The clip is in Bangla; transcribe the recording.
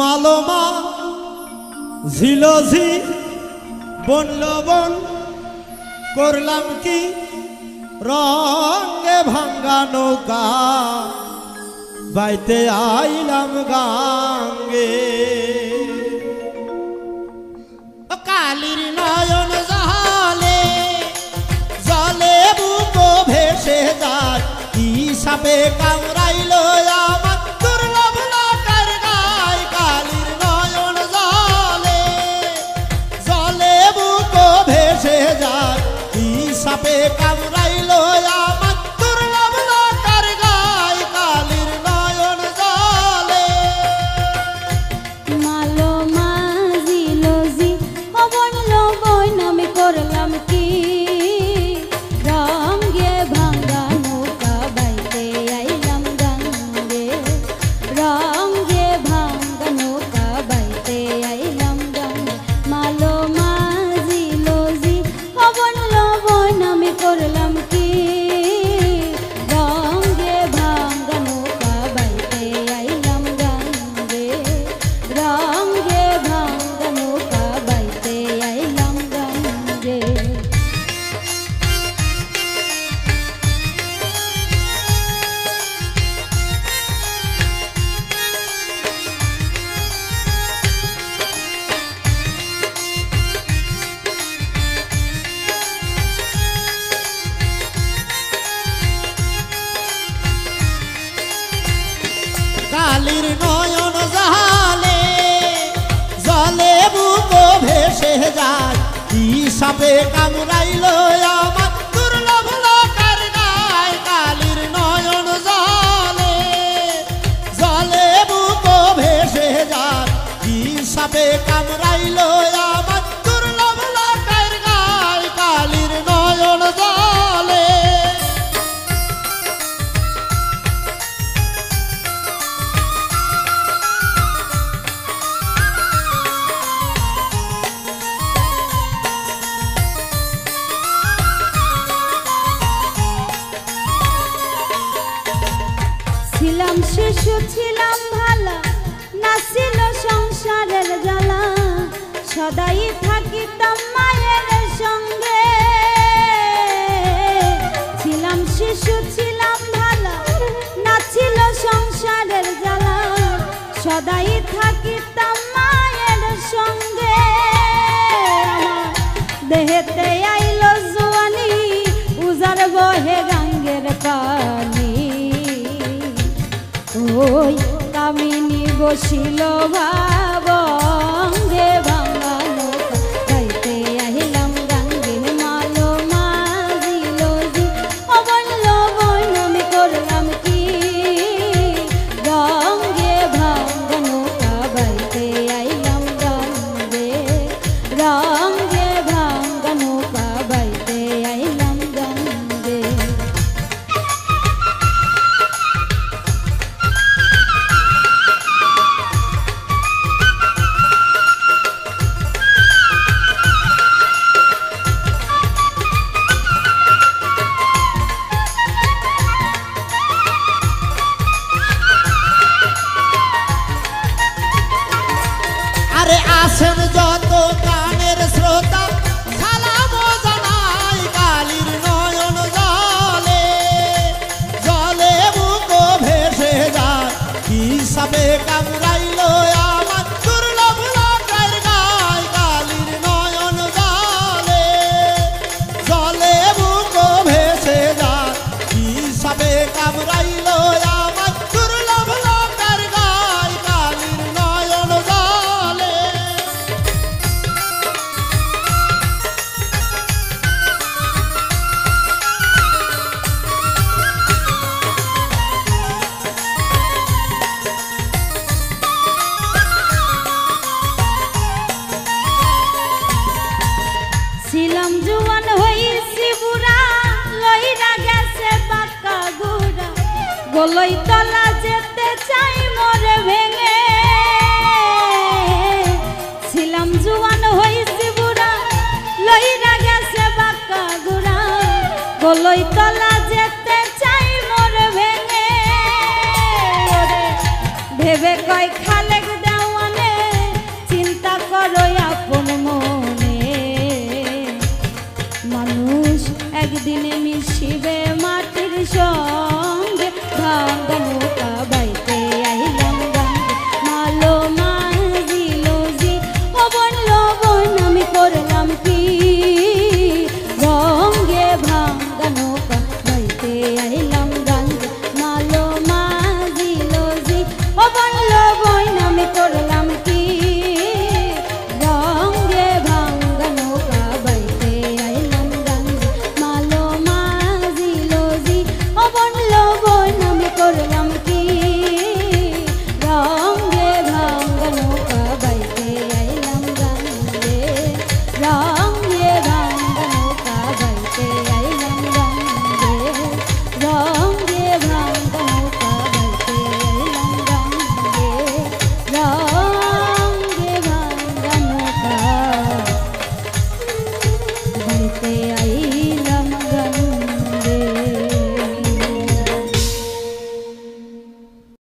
মালমা, ঝিলঝি বন করলাম কি রঙে ভাঙ্গা নৌকা, বাইতে আইলাম গাঙ্গে। কালির নয়ন জলে জলে বুক ভেসে যায় কি সাপে কামড়াইল হাতে Camurai শিশু ছিলাম ভালো, নাছিল সংসারের জ্বালা। সদাই থাকিতাম মায়ের সঙ্গে। ছিলাম শিশু, ছিলাম ভালো, নাছিল সংসারের জ্বালা। সদাই থাকিতাম বসিল বা আছেন যত গানের শ্রোতা। বলই তলা যেতে চাই মরে ভেঙে। ছিলাম জুয়ান হইছি বুড়া লইরা গেছে বাক্কা গুড়া বলই তলা যেতে